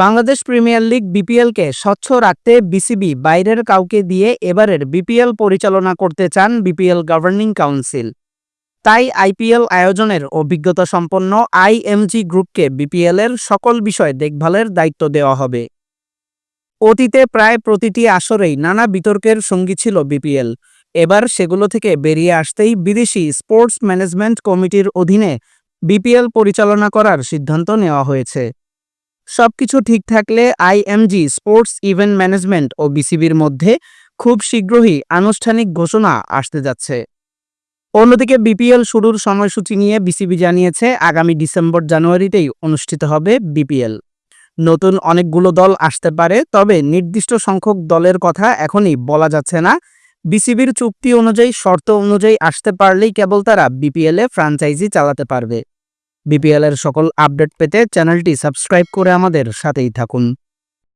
Bangladesh premier league বিপিএলকে স্বচ্ছ রাখতে BCB বাইরের কাউকে দিয়ে এবারের বিপিএল পরিচালনা করতে চান বিপিএল গভর্নিং কাউন্সিল। তাই আইপিএল আয়োজনের অভিজ্ঞতা সম্পন্ন আইএমজি গ্রুপকে বিপিএলের সকল বিষয় দেখভালের দায়িত্ব দেওয়া হবে। অতীতে প্রায় প্রতিটি আসরেই নানা বিতর্কের সঙ্গী ছিল বিপিএল। এবার সেগুলো থেকে বেরিয়ে আসতেই বিদেশি স্পোর্টস ম্যানেজমেন্ট কমিটির অধীনে বিপিএল পরিচালনা করার সিদ্ধান্ত নেওয়া হয়েছে। সবকিছু ঠিক থাকলে আইএমজি স্পোর্টস ইভেন্ট ম্যানেজমেন্ট ও বিসিবির মধ্যে খুব শীঘ্রই আনুষ্ঠানিক ঘোষণা আসতে যাচ্ছে। অন্যদিকে বিপিএল শুরুর সময়সূচি নিয়ে বিসিবি জানিয়েছে, আগামী ডিসেম্বর জানুয়ারিতেই অনুষ্ঠিত হবে বিপিএল নতুন অনেকগুলো দল আসতে পারে, তবে নির্দিষ্ট সংখ্যক দলের কথা এখনই বলা যাচ্ছে না। বিসিবির চুক্তি অনুযায়ী, শর্ত অনুযায়ী আসতে পারলেই কেবল তারা বিপিএলে ফ্রাঞ্চাইজি চালাতে পারবে। বিপিএল এর সকল আপডেট পেতে চ্যানেলটি সাবস্ক্রাইব করে আমাদের সাথেই থাকুন।